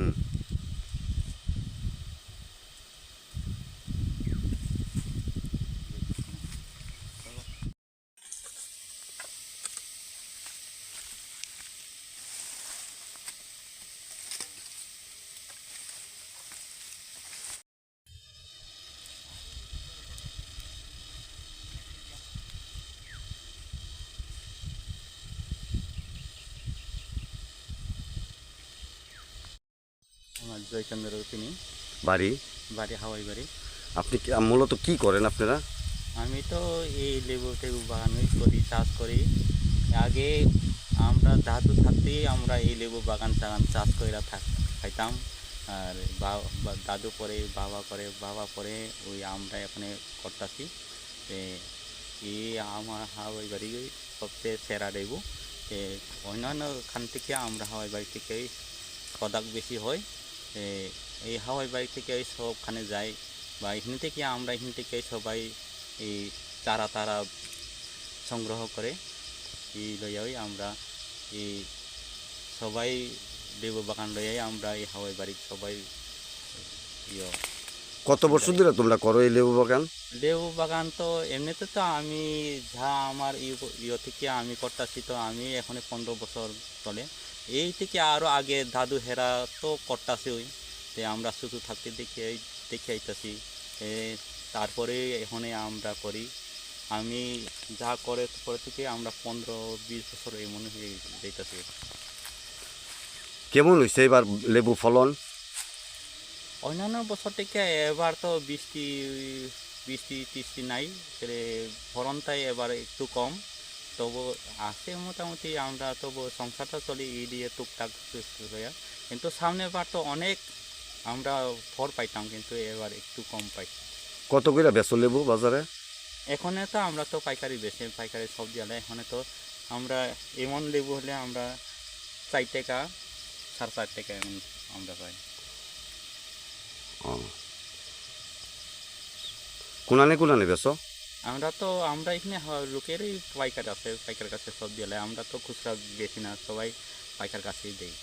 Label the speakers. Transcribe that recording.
Speaker 1: mm. Jaychand তিনি
Speaker 2: বাড়ি?
Speaker 1: বাড়ি হাওয়াই বাড়ি।
Speaker 2: আপনি মূলত কি করেন আপনারা?
Speaker 1: আমি তো এই লেবু টেবু বাগানই করি চাষ করি। আগে আমরা দাদু থাকতেই আমরা এই লেবু বাগান টাগান চাষ করে থাক খাইতাম। আর দাদু পরে বাবা করে বাবা পরে ওই আমরা এখানে করতেছি। এই আমার হাওয়াই বাড়ি সবচেয়ে সেরা লেবু। অন্যান্য খান থেকে আমরা হাওয়াই বাড়ি থেকে প্রোডাক্ট বেশি হয়। এই হাওয়াই বাড়ি থেকে সবখানে যাই বা এখান থেকে আমরা এখান থেকে সবাই এই তারা তারা সংগ্রহ করে এই লইয়াই আমরা এই সবাই লেবু বাগান লইয়াই আমরা এই হাওয়াই বাড়ি সবাই ইয়ে
Speaker 2: কত বছর ধরে তোমরা করো এই লেবু বাগান?
Speaker 1: লেবু বাগান তো এমনিতে তো আমি যা আমার ইয়ে থেকে আমি করতেছি তো আমি এখন পনেরো বছর চলে। এই থেকে আরও আগে দাদু হেরা তো করতেছি ওই তে আমরা শুধু থাকতে দেখে দেখে আইতাছি। তারপরে এখানে আমরা করি। আমি যা করে পরে থেকে আমরা পনেরো বিশ বছর এমন হয়ে যেতেছি
Speaker 2: কেমন হয়েছে এবার লেবু ফলন?
Speaker 1: অন্যান্য বছর থেকে এবার তো বৃষ্টি বৃষ্টি টিষ্টি নাই তাহলে ফলনটাই এবার একটু কম। তবু আছে মোটামুটি আমরা তবু সংসারটা চলি ই দিয়ে টুকটাক কিন্তু সামনে বার তো অনেক আমরা ফল পাইতাম কিন্তু এবার একটু কম পাই।
Speaker 2: কত করে বেচো লেবু বাজারে?
Speaker 1: এখানে তো আমরা তো পাইকারি বেশি পাইকারি সবজি আলে এখানে তো আমরা এমন লেবু হলে আমরা চার টাকা সাড়ে চার টাকা এমন আমরা পাই।
Speaker 2: কোনানে কোনানে বেচো?
Speaker 1: আমরা তো, আমরা এখানে লোকেরই পাইকার আছে পাইকার কাছে সব দিলে আমরা তো খুচরা বেশি না, সবাই পাইকার কাছেই দেই।